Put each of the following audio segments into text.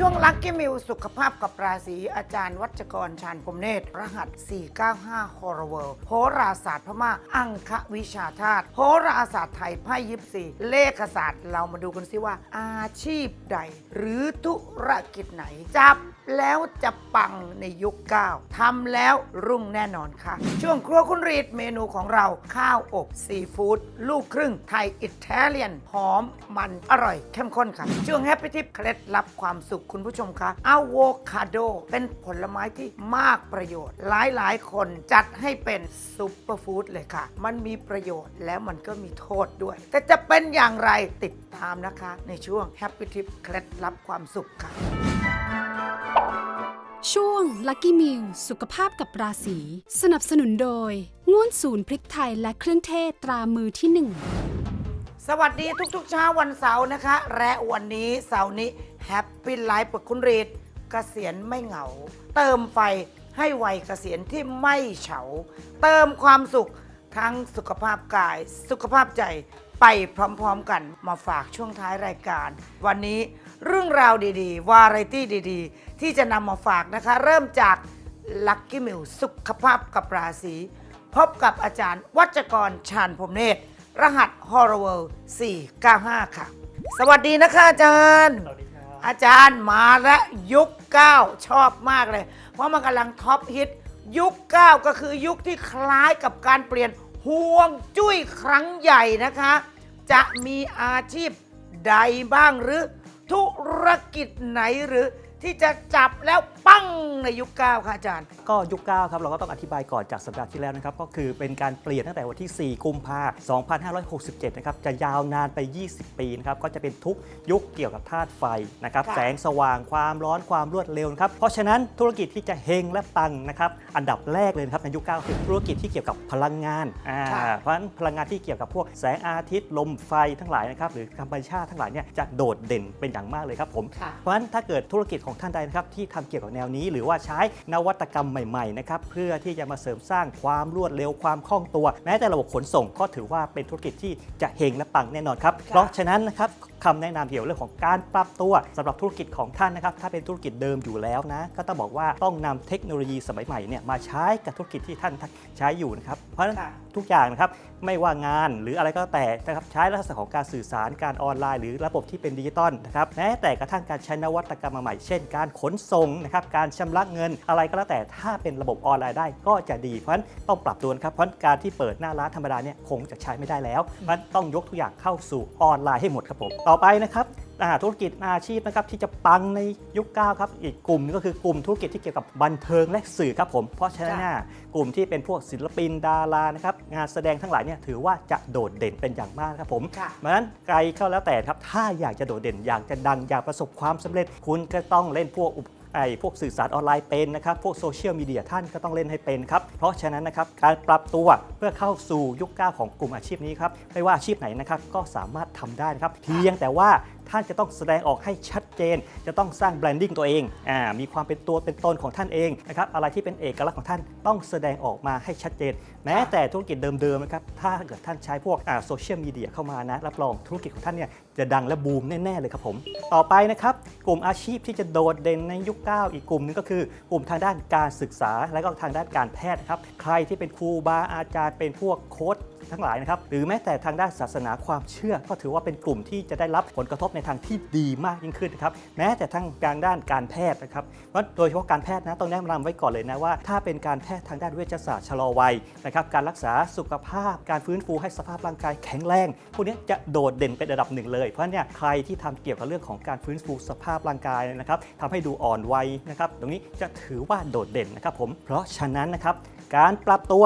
ช่วงลักกี้มิวสุขภาพกับราศีอาจารย์วัชกรชาญพรมเนตร รหัส 495 h o r o w o r l d โหราศาสตร์พม่า อังควิชาธาตุโหราศาสตร์ไทยไพ่ยิปซีเลขศาสตร์ เรามาดูกันซิว่า อาชีพใด หรือธุรกิจไหนจับแล้วจะปังในยุค 9 ทำแล้วรุ่งแน่นอนค่ะ ช่วงครัวคุณรีดเมนูของเราข้าวอบซีฟู้ดลูกครึ่งไทยอิตาเลียน หอมมันอร่อยเข้มข้นค่ะ ช่วงแฮปปี้ทิปเคล็ดลับความสุขคุณผู้ชมคะอะโวคาโด เป็นผลไม้ที่มากประโยชน์ หลายหลายๆคนจัดให้เป็นซุปเปอร์ฟู้ดเลยค่ะ มันมีประโยชน์แล้วมันก็มีโทษด้วย แต่จะเป็นอย่างไรติดตามนะคะ ในช่วงแฮปปี้ทิปเคล็ดลับความสุขค่ะ ช่วง Lucky Meal สุขภาพกับราศี สนับสนุนโดย ง่วนศูนย์พริกไทยและเครื่องเทศตรามือที่หนึ่ง สวัสดีทุกๆเช้าวันเสาร์นะคะ และวันนี้เสาร์นี้แฮปปี้ไลฟ์กับคุณรีดเกษียณไม่เหงา เติมไฟให้วัยเกษียณที่ไม่เฉา เติมความสุขทั้งสุขภาพกาย สุขภาพใจไปพร้อมๆกันมาฝากช่วงท้ายรายการ วันนี้ เรื่องราวดีๆ วาไรตี้ดีๆ ที่จะนำมาฝากนะคะ เริ่มจากลัคกี้มิ l สุขภาพกับราศีพบกับอาจารย์วัชกรชาญพรหมเนตร รหัส h o r o w o r l d 495 ค่ะ สวัสดีนะคะอาจารย์ สวัสดีครับ อาจารย์มาและยุค 9 ชอบมากเลย เพราะมันกำลังท็อปฮิตยุค 9 ก็คือยุคที่คล้ายกับการเปลี่ยนห่วงจุ้ยครั้งใหญ่นะคะ จะมีอาชีพใดบ้างหรือ ธุรกิจไหนหรือ ที่จะจับแล้วปั้งในยุค9ค่ะอาจารย์ ก็ยุคเก้าครับเราก็ต้องอธิบายก่อนจากสัปดาห์ที่แล้วนะครับ ก็คือเป็นการเปลี่ยนตั้งแต่วันที่ 4 กุมภาพันธ์2567 นะครับ จะยาวนานไป 20 ปีนะครับ ก็จะเป็นทุกยุคเกี่ยวกับธาตุไฟนะครับ ค่ะ แสงสว่างความร้อนความรวดเร็วนะครับ เพราะฉะนั้นธุรกิจที่จะเฮงและปังนะครับ อันดับแรกเลยนะครับในยุคเก้าคือธุรกิจที่เกี่ยวกับพลังงานอ่าค่ะเพราะฉะนั้นพลังงานที่เกี่ยวกับพวกแสงอาทิตย์ลมไฟทั้งหลายนะครับหรือธรรมชาติทั้งหลายเนี่ยจะโดดเด่นเป็นอย่างมากเลยครับผม ค่ะ เพราะฉะนั้นถ้าเกิดธุรกิจของท่านใดนะครับที่ทำเกี่ยวกับแนวนี้ หรือว่าใช้นวัตกรรมใหม่ๆนะครับเพื่อที่จะมาเสริมสร้างความรวดเร็วความคล่องตัว แม้แต่ระบบขนส่งก็ถือว่าเป็นธุรกิจที่จะเฮงและปังแน่นอนครับเพราะฉะนั้นนะครับ คำแนะนำเกี่ยวกับเรื่องของการปรับตัวสำหรับธุรกิจของท่านนะครับถ้าเป็นธุรกิจเดิมอยู่แล้วนะ ก็ต้องบอกว่าต้องนำเทคโนโลยีสมัยใหม่เนี่ยมาใช้กับธุรกิจที่ท่านใช้อยู่นะครับเพราะฉะนั้นทุกอย่างนะครับไม่ว่างานหรืออะไรก็แต่นะครับใช้ลักษณะของการสื่อสารการออนไลน์ หรือระบบที่เป็นดิจิตอลนะครับแม้แต่กระทั่งการใช้นวัตกรรมใหม่เช่น การขนส่งนะครับการชำระเงินอะไรก็แล้วแต่ถ้าเป็นระบบออนไลน์ได้ก็จะดีเพราะฉะนั้นต้องปรับตัวนะครับเพราะการที่เปิดหน้าร้านธรรมดาเนี่ยคงจะใช้ไม่ได้แล้วเพราะฉะนั้นต้องยกทุกอย่างเข้าสู่ออนไลน์ให้หมดครับผมต่อไปนะครับอ่าธุรกิจอาชีพนะครับที่จะปังในยุค9ครับอีกกลุ่มหนึงก็คือกลุ่มธุรกิจที่เกี่ยวกับบันเทิงและสื่อครับผม เพราะฉะนั้นค่ะเนี่ยกลุ่มที่เป็นพวกศิลปินดารานะครับงานแสดงทั้งหลายเนี่ยถือว่าจะโดดเด่นเป็นอย่างมากครับผมค่ะเพราะฉะนั้นไกลเข้าแล้วแต่ครับถ้าอยากจะโดดเด่นอยากจะดังอยากประสบความสำเร็จคุณก็ต้องเล่นพวกอุป ไอ้พวกสื่อสารออนไลน์เป็นนะครับ พวกโซเชียลมีเดียท่านก็ต้องเล่นให้เป็นครับ เพราะฉะนั้นนะครับ การปรับตัวเพื่อเข้าสู่ยุคก้าวของกลุ่มอาชีพนี้ครับ ไม่ว่าอาชีพไหนนะครับ ก็สามารถทำได้นะครับ เพียงแต่ว่า ท่านจะต้องแสดงออกให้ชัดเจน จะต้องสร้างแบรนดิ้งตัวเองอ่ามีความเป็นตัวเป็นตนของท่านเองนะครับอะไรที่เป็นเอกลักษณ์ของท่านต้องแสดงออกมาให้ชัดเจน แม้แต่ธุรกิจเดิมๆนะครับถ้าเกิดท่านใช้พวกโซเชียลมีเดียเข้ามานะรับรองธุรกิจของท่านเนี่ยจะดังและบูมแน่ๆเลยครับผม ต่อไปนะครับกลุ่มอาชีพที่จะโดดเด่นในยุค 9 อีกกลุ่มหนึงก็คือกลุ่มทางด้านการศึกษาและก็ทางด้านการแพทย์นะครับใครที่เป็นครูบาอาจารย์เป็นพวกโค้ช ทั้งหลายนะครับ หรือแม้แต่ทางด้านศาสนาความเชื่อ ก็ถือว่าเป็นกลุ่มที่จะได้รับผลกระทบในทางที่ดีมากยิ่งขึ้นนะครับ แม้แต่ทางการด้านการแพทย์นะครับเพราะโดยเฉพาะการแพทย์นะต้องแนะนำไว้ก่อนเลยนะว่า ถ้าเป็นการแพทย์ทางด้านเวชศาสตร์ชะลอวัยนะครับการรักษาสุขภาพ การฟื้นฟูให้สภาพร่างกายแข็งแรงพวกนี้จะโดดเด่นเป็นระดับหนึ่งเลยเพราะฉะนั้นเนี่ยใครที่ทำเกี่ยวกับเรื่องของการฟื้นฟูสภาพร่างกายนะครับทำให้ดูอ่อนวัยนะครับตรงนี้จะถือว่าโดดเด่นนะครับผมเพราะฉะนั้นนะครับการปรับตัว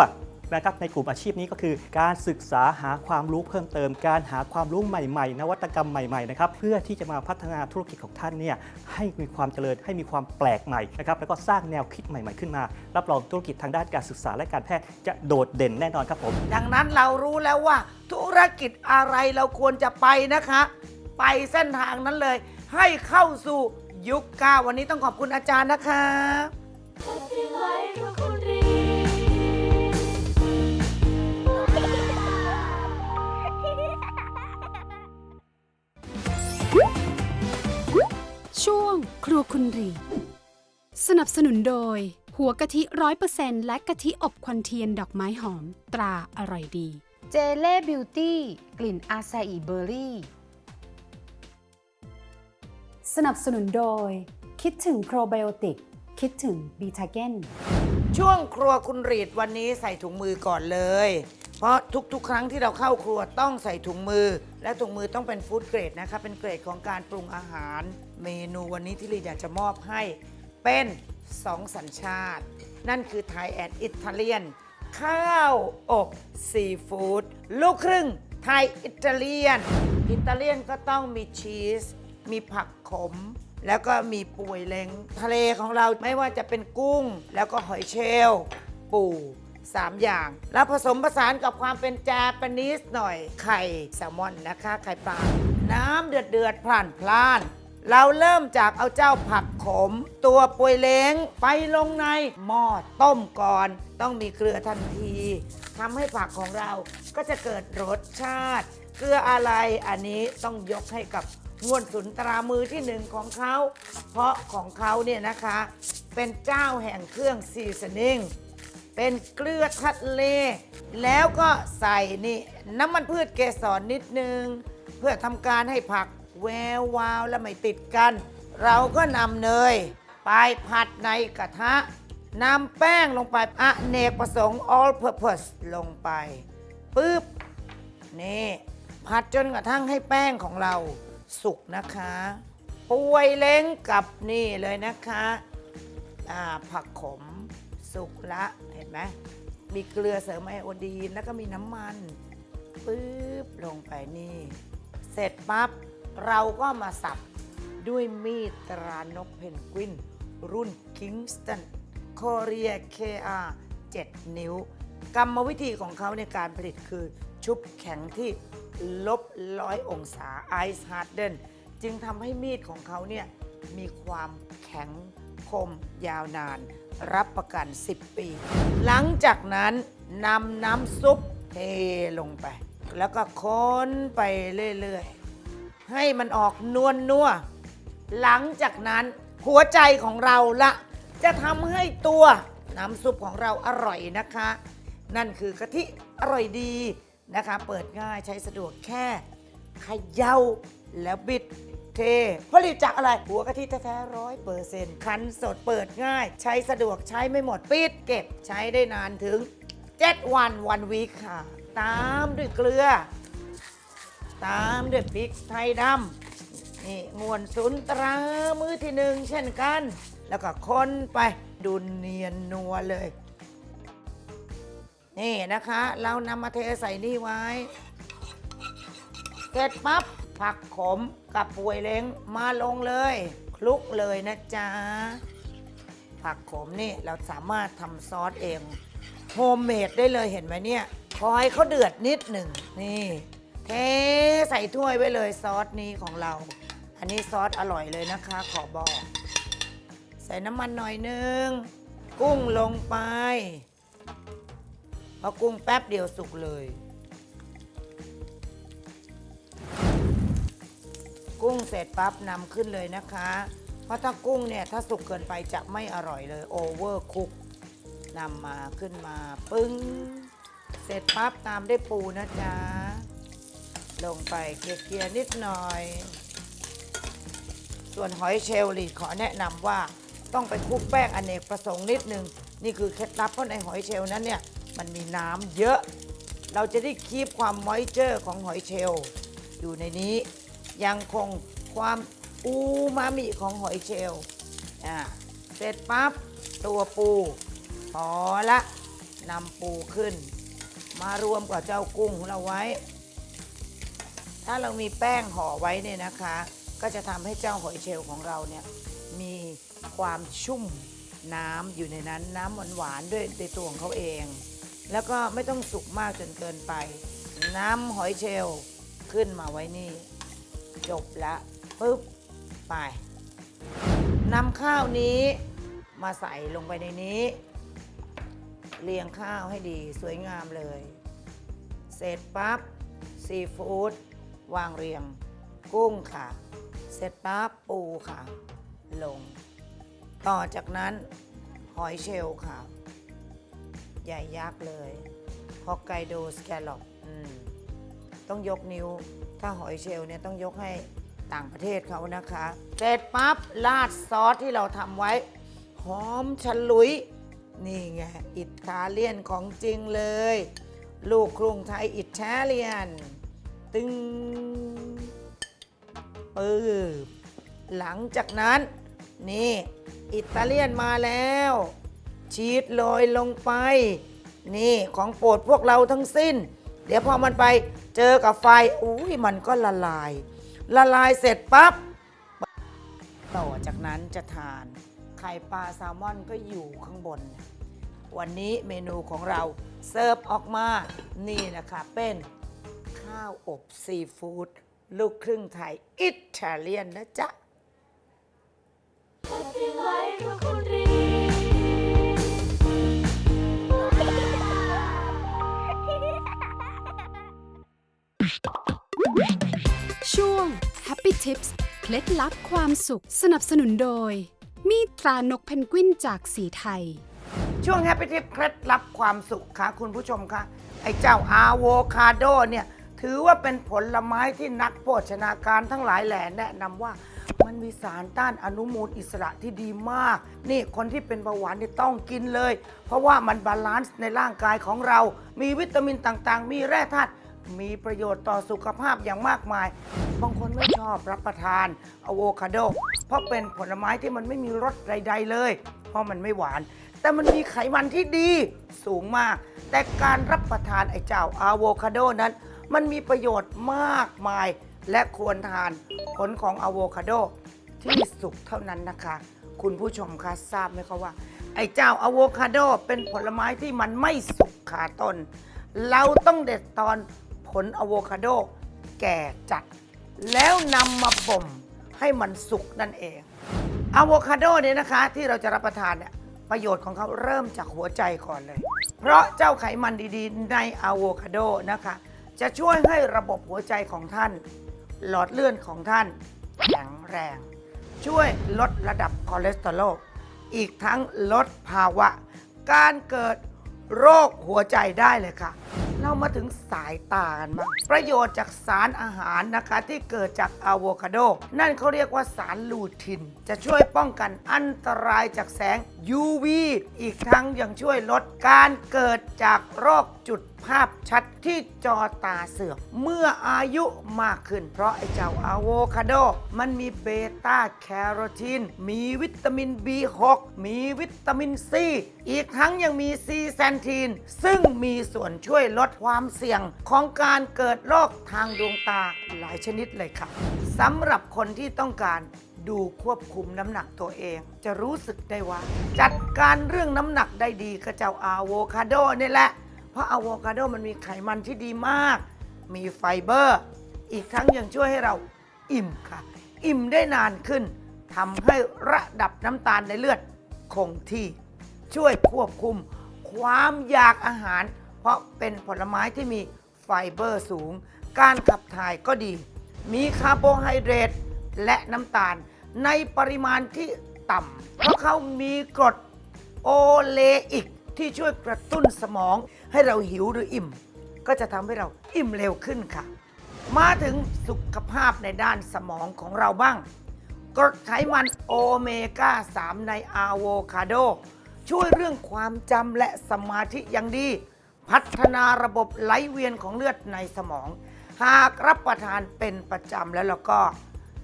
นะครับในกลุ่มอาชีพนี้ก็คือ การศึกษาหาความรู้เพิ่มเติม การหาความรู้ใหม่ๆ นวัตกรรมใหม่ๆนะครับเพื่อที่จะมาพัฒนาธุรกิจของท่านเนี่ยให้มีความเจริญให้มีความแปลกใหม่นะครับแล้วก็สร้างแนวคิดใหม่ๆขึ้นมา รับรองธุรกิจทางด้านการศึกษาและการแพทย์จะโดดเด่นแน่นอนครับผม ดังนั้นเรารู้แล้วว่า ธุรกิจอะไรเราควรจะไปนะคะ ไปเส้นทางนั้นเลย ให้เข้าสู่ยุคก้าวันนี้ต้องขอบคุณอาจารย์นะคะ ช่วงครัวคุณรีสนับสนุนโดย หัวกะทิร้อยเปอร์เซนต์และกะทิอบควันเทียนดอกไม้หอม ตราอร่อยดี เจเล่บิวตี้กลิ่นอาซาอิเบอร์รี่ สนับสนุนโดย คิดถึงโปรไบโอติก คิดถึงบีทาเกนช่วงครัวคุณรีดวันนี้ใส่ถุงมือก่อนเลย เพราะทุกๆ ครั้งที่เราเข้าครัวต้องใส่ถุงมือ และถุงมือต้องเป็นฟู้ดเกรดนะคะ เป็นเกรดของการปรุงอาหาร เมนูวันนี้ที่รีอยากจะมอบให้เป็นสองสัญชาติ นั่นคือไทยแอนด์อิตาเลียน ข้าวอบซีฟู้ดลูกครึ่งไทยอิตาเลียน อิตาเลียนก็ต้องมีชีส มีผักขม แล้วก็มีป่วยเล้งทะเลของเราไม่ว่าจะเป็นกุ้ง แล้วก็หอยเชลล์ปูสามอย่าง แล้วผสมผสานกับความเป็นจแปนิสหน่อยไข่แซลมอนนะคะ ไข่ปลาน้ำเดือดเดือดพล่านพล่านๆ เราเริ่มจากเอาเจ้าผักขม ตัวปวยเล้งไปลงในหม้อต้มก่อน ต้องมีเกลือทันทีทำให้ผักของเราก็จะเกิดรสชาติ เกลืออะไรอันนี้ต้องยกให้กับงวนสุนตรามือที่หนึ่งของเขา เพราะของเขาเนี่ยนะคะ เป็นเจ้าแห่งเครื่องซีซันนิ่งเป็นเกลือทะเล แล้วก็ใส่นี่น้ำมันพืชเกสรนิดนึง เพื่อทำการให้ผัก แวววาวและไม่ติดกัน เราก็นำเนย ไปผัดในกระทะนำแป้งลงไปอเนกประสงค์ all purpose ลงไปปึ๊บนี่ผัดจนกระทั่งให้แป้งของเราสุกนะคะป่วยเล้งกับนี่เลยนะคะอ่าผักขมสุกละเห็นไหมมีเกลือเสริมไอโอดีนแล้วก็มีน้ำมันปึ๊บลงไปนี่ เสร็จปั๊บ เราก็มาสับด้วยมีดตรานกเพนกวิน รุ่นคิงสตันคอเรีย KR 7 นิ้ว กรรมวิธีของเขาในการผลิตคือชุบแข็งที่ลบร้อยองศาไอซ์ฮาร์ดเดนจึงทำให้มีดของเขาเนี่ยมีความแข็งคมยาวนาน รับประกัน 10 ปี หลังจากนั้นนำน้ำซุปเทลงไป แล้วก็ค้นไปเรื่อย ๆ ให้มันออกนวลนัวหลังจากนั้นหัวใจของเราละจะทำให้ตัวน้ำซุปของเราอร่อยนะคะ นั่นคือกะทิอร่อยดีนะคะ เปิดง่ายใช้สะดวกแค่เขย่าแล้วบิดเทผลิตจากอะไรหัวกะทิแท้ๆร้อยเปอร์เซ็นต์คั้นสดเปิดง่าย ใช้สะดวกใช้ไม่หมดปิดเก็บใช้ได้นานถึง 7 วันวันวีคค่ะ ตามด้วยเกลือ ตามด้วยพริกไทยดำนี่งวนสุนตรามือที่หนึ่งเช่นกัน แล้วก็คนไปดูเนียนนัวเลย นี่นะคะ เรานำมาเทใส่นี่ไว้ เสร็จปั๊บผักขมกับป่วยเล้งมาลงเลย คลุกเลยนะจ๊ะ ผักขมนี่เราสามารถทำซอสเอง โฮมเมดได้เลยเห็นไหมเนี่ยพอให้เขาเดือดนิดหนึ่งนี่ เทใส่ถ้วยไว้เลยซอสนี้ของเรา อันนี้ซอสอร่อยเลยนะคะ ขอบอก ใส่น้ำมันหน่อยนึง กุ้งลงไปพอกุ้งแป๊บเดียวสุกเลย กุ้งเสร็จปั๊บนำขึ้นเลยนะคะ เพราะถ้ากุ้งเนี่ย ถ้าสุกเกินไปจะไม่อร่อยเลยโอเวอร์คุกนำมาขึ้นมา ปึ้ง เสร็จปั๊บตามด้วยปูนะจ๊ะ ลงไปเกลี่ยนิดหน่อย ส่วนหอยเชลลีขอแนะนำว่าต้องไปคลุกแป้งอเนกประสงค์นิดนึง นี่คือเคล็ดลับเพราะในหอยเชลล์นั้นเนี่ยมันมีน้ำเยอะ เราจะได้คีบความมอยเจอร์ของหอยเชลล์อยู่ในนี้ยังคงความอูมามิของหอยเชลล์อ่าเสร็จปั๊บตัวปูพอละนำปูขึ้น มารวมกับเจ้ากุ้งของเราไว้ ถ้าเรามีแป้งห่อไว้เนี่ยนะคะ ก็จะทำให้เจ้าหอยเชลล์ของเราเนี่ยมีความชุ่มน้ำอยู่ในนั้นน้ำหวานๆด้วยในตัวของเขาเอง แล้วก็ไม่ต้องสุกมากจนเกินไป น้ำหอยเชลล์ขึ้นมาไว้นี่ จบละปุ๊บไปนำข้าวนี้มาใส่ลงไปในนี้ เรียงข้าวให้ดีสวยงามเลย เสร็จปั๊บซีฟู้ด วางเรียง กุ้งค่ะ เสร็จปั๊บปูค่ะ ลง ต่อจากนั้นหอยเชลล์ค่ะ ใหญ่ยักษ์เลยฮอกไกโดสแกลลอปต้องยกนิ้ว ถ้าหอยเชลล์เนี่ยต้องยกให้ต่างประเทศเขานะคะ เสร็จปั๊บราดซอสที่เราทำไว้ หอมฉลุย นี่ไง อิตาเลียนของจริงเลย ลูกครุงไทยอิตาเลียน ตึงปืบหลังจากนั้น นี่ อิตาเลียนมาแล้ว ชีสโรยลงไป นี่ของโปรดพวกเราทั้งสิ้น เดี๋ยวพอมันไปเจอกับไฟอุ้ยมันก็ละลาย ละลายเสร็จปั๊บต่อจากนั้นจะทาน ไข่ปลาแซลมอนก็อยู่ข้างบน วันนี้เมนูของเราเสิร์ฟออกมา นี่นะคะเป็น ข้าวอบซีฟู้ดลูกครึ่งไทย อิตาเลียนนะจ๊ะ Happy life เพราะคุณรีช่วง Happy Tips เคล็ดลับความสุขสนับสนุนโดย มีดตรานกเพนกวินจากสีไทย ช่วงแฮปปี้ทิปเคล็ดลับความสุขค่ะคุณผู้ชมคะไอ้เจ้าอะโวคาโดเนี่ย ถือว่าเป็นผลไม้ที่นักโภชนาการทั้งหลายแหล่แนะนำว่า มันมีสารต้านอนุมูลอิสระที่ดีมาก นี่คนที่เป็นเบาหวานนี่ต้องกินเลย เพราะว่ามันบาลานซ์ในร่างกายของเรา มีวิตามินต่างๆ มีแร่ธาตุมีประโยชน์ต่อสุขภาพอย่างมากมาย บางคนไม่ชอบรับประทานอะโวคาโด เพราะเป็นผลไม้ที่มันไม่มีรสใดๆเลย เพราะมันไม่หวาน แต่มันมีไขมันที่ดีสูงมาก แต่การรับประทานไอ้เจ้าอะโวคาโดนั้น มันมีประโยชน์มากมาย และควรทานผลของอะโวคาโดที่สุกเท่านั้นนะคะ คุณผู้ชมคะทราบไหมคะว่า ไอ้เจ้าอะโวคาโดเป็นผลไม้ที่มันไม่สุกขาต้น เราต้องเด็ดตอนผลอะโวคาโดแก่จัด แล้วนำมาบ่มให้มันสุกนั่นเองอะโวคาโดเนี่ยนะคะ ที่เราจะรับประทานเนี่ยประโยชน์ของเขาเริ่มจากหัวใจก่อนเลย เพราะเจ้าไขมันดีๆ ในอะโวคาโดนะคะ จะช่วยให้ระบบหัวใจของท่าน หลอดเลือดของท่าน แข็งแรง ช่วยลดระดับคอเลสเตอรอลอีกทั้งลดภาวะ การเกิดโรคหัวใจได้เลยค่ะ เรามาถึงสายตากันบ้างประโยชน์จากสารอาหารนะคะที่เกิดจากอะโวคาโด นั่นเขาเรียกว่าสารลูทิน จะช่วยป้องกันอันตรายจากแสง UV อีกทั้งยังช่วยลดการเกิดจากโรคจุด ภาพชัดที่จอตาเสื่อมเมื่ออายุมากขึ้น เพราะไอ้เจ้าอะโวคาโด มันมีเบต้าแคโรทีน มีวิตามิน B6 มีวิตามินซีอีกทั้งยังมีซีแซนทีน ซึ่งมีส่วนช่วยลดความเสี่ยงของการเกิดโรคทางดวงตาหลายชนิดเลยค่ะสำหรับคนที่ต้องการดูควบคุมน้ำหนักตัวเอง จะรู้สึกได้ว่า จัดการเรื่องน้ำหนักได้ดีก็เจ้าอะโวคาโดนี่แหละ ราะอะโวคาโดมันมีไขมันที่ดีมาก มีไฟเบอร์ อีกทั้งยังช่วยให้เราอิ่มค่ะ อิ่มได้นานขึ้นทำให้ระดับน้ำตาลในเลือดคงที่ ช่วยควบคุม ความอยากอาหาร เพราะเป็นผลไม้ที่มีไฟเบอร์สูง การขับถ่ายก็ดี มีคาร์โบไฮเดรตและน้ำตาลในปริมาณที่ต่ำเพราะเขามีกรดโอเลอิก ที่ช่วยกระตุ้นสมอง ให้เราหิวหรืออิ่ม ก็จะทำให้เราอิ่มเร็วขึ้นค่ะ มาถึงสุขภาพในด้านสมองของเราบ้างกรดไขมันโอเมก้า 3 ในอะโวคาโด ช่วยเรื่องความจำและสมาธิอย่างดี พัฒนาระบบไหลเวียนของเลือดในสมอง หากรับประทานเป็นประจำแล้วแล้วก็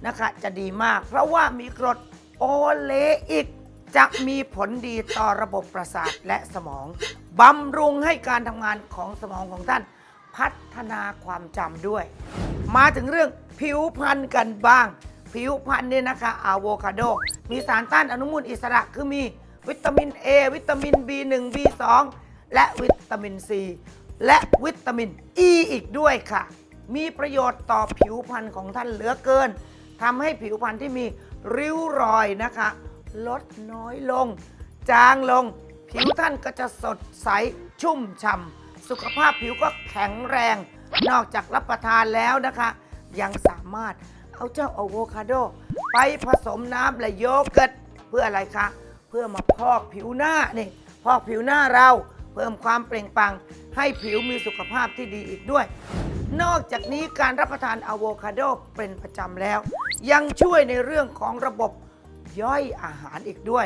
นะคะจะดีมาก เพราะว่ามีกรดโอเลอิก จะมีผลดีต่อระบบประสาทและสมองบำรุงให้การทำงานของสมองของท่าน พัฒนาความจำด้วย มาถึงเรื่องผิวพรรณกันบ้าง ผิวพรรณเนี่ยนะคะอะโวคาโด มีสารต้านอนุมูลอิสระคือมีวิตามิน A วิตามิน B1 B2 และวิตามิน C และวิตามิน E อีกด้วยค่ะ มีประโยชน์ต่อผิวพรรณของท่านเหลือเกินทำให้ผิวพรรณที่มีริ้วรอยนะคะ ลดน้อยลง จางลง ผิวท่านก็จะสดใสชุ่มฉ่ำสุขภาพผิวก็แข็งแรง นอกจากรับประทานแล้วนะคะ ยังสามารถเอาเจ้าอะโวคาโด ไปผสมน้ำและโยเกิร์ตเพื่ออะไรคะ เพื่อมาพอกผิวหน้านี่พอกผิวหน้าเราเพิ่มความเปล่งปลังให้ผิวมีสุขภาพที่ดีอีกด้วย นอกจากนี้การรับประทานอะโวคาโดเป็นประจำแล้ว ยังช่วยในเรื่องของระบบ ย่อยอาหารอีกด้วย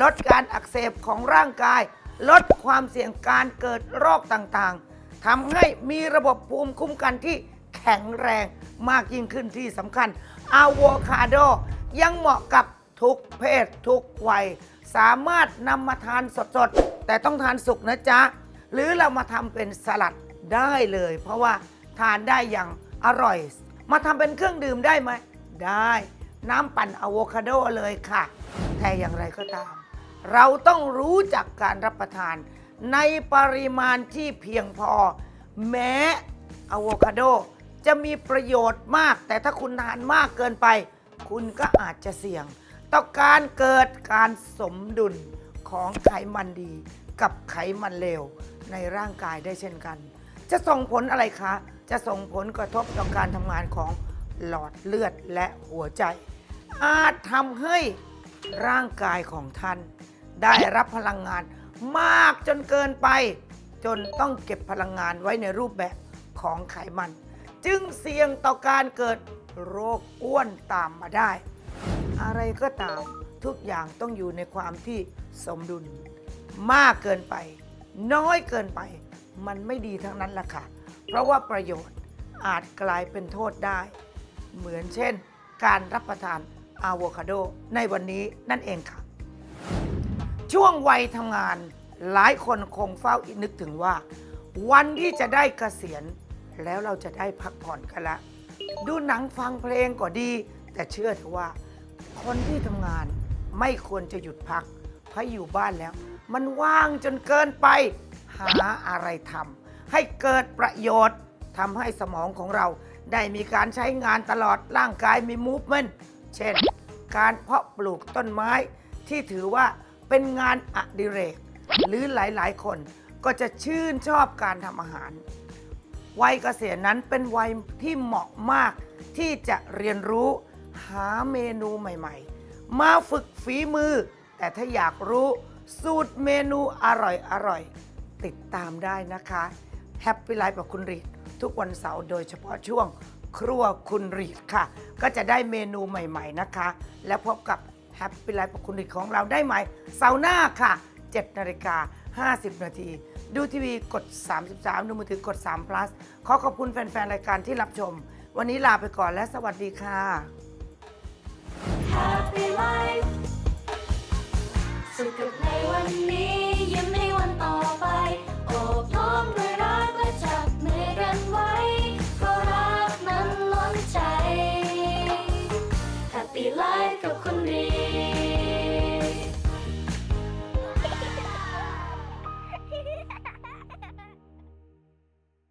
ลดการอักเสบของร่างกาย ลดความเสี่ยงการเกิดโรคต่างๆทำให้มีระบบภูมิคุ้มกันที่แข็งแรงมากยิ่งขึ้นที่สำคัญอะโวคาโดยังเหมาะกับทุกเพศทุกวัย สามารถนำมาทานสดๆ แต่ต้องทานสุกนะจ๊ะ หรือเรามาทำเป็นสลัดได้เลย เพราะว่าทานได้อย่างอร่อย มาทำเป็นเครื่องดื่มได้ไหม ได้ น้ำปั่นอะโวคาโดเลยค่ะ แต่อย่างไรก็ตาม เราต้องรู้จักการรับประทาน ในปริมาณที่เพียงพอ แม้อะโวคาโดจะมีประโยชน์มาก แต่ถ้าคุณทานมากเกินไป คุณก็อาจจะเสี่ยง ต่อการเกิดการสมดุลของไขมันดี กับไขมันเลวในร่างกายได้เช่นกัน จะส่งผลอะไรคะ จะส่งผลกระทบต่อการทำงานของ หลอดเลือดและหัวใจ อาจทำให้ร่างกายของท่าน ได้รับพลังงานมากจนเกินไป จนต้องเก็บพลังงานไว้ในรูปแบบของไขมัน จึงเสี่ยงต่อการเกิดโรคอ้วนตามมาได้ อะไรก็ตามทุกอย่างต้องอยู่ในความที่สมดุล มากเกินไป น้อยเกินไป มันไม่ดีทั้งนั้นล่ะค่ะ เพราะว่าประโยชน์อาจกลายเป็นโทษได้ เหมือนเช่น การรับประทานอะโวคาโดในวันนี้นั่นเองค่ะ ช่วงวัยทำงานหลายคนคงเฝ้านึกถึงว่า วันที่จะได้เกษียณ แล้วเราจะได้พักผ่อนกันละ ดูหนังฟังเพลงก็ดี แต่เชื่อเถอะว่า คนที่ทำงานไม่ควรจะหยุดพักเพราะอยู่บ้านแล้ว มันว่างจนเกินไปหาอะไรทำให้เกิดประโยชน์ทำให้สมองของเรา ได้มีการใช้งานตลอดร่างกายมีมูฟเมนต์เช่น การเพาะปลูกต้นไม้ที่ถือว่าเป็นงานอดิเรก หรือหลายๆ คนก็จะชื่นชอบการทำอาหาร วัยเกษียณนั้นเป็นวัยที่เหมาะมากที่จะเรียนรู้หาเมนูใหม่ๆ มาฝึกฝีมือ แต่ถ้าอยากรู้สูตรเมนูอร่อยๆ ติดตามได้นะคะ Happy Life กับคุณรีด ทุกวันเสาร์โดยเฉพาะช่วงครัวคุณรีดค่ะ ก็จะได้เมนูใหม่ ๆนะคะ และพบกับ Happy Life กับคุณรีดของเราได้ใหม่เสาร์หน้าค่ะ7นาฬิกา50 นาที ดูทีวีกด 33 ดูมือถือกด3 plus ขอขอบคุณแฟน ๆ รายการที่รับชม วันนี้ลาไปก่อนและสวัสดีค่ะ Happy Life สุขกับในวันนี้ยิ้มให้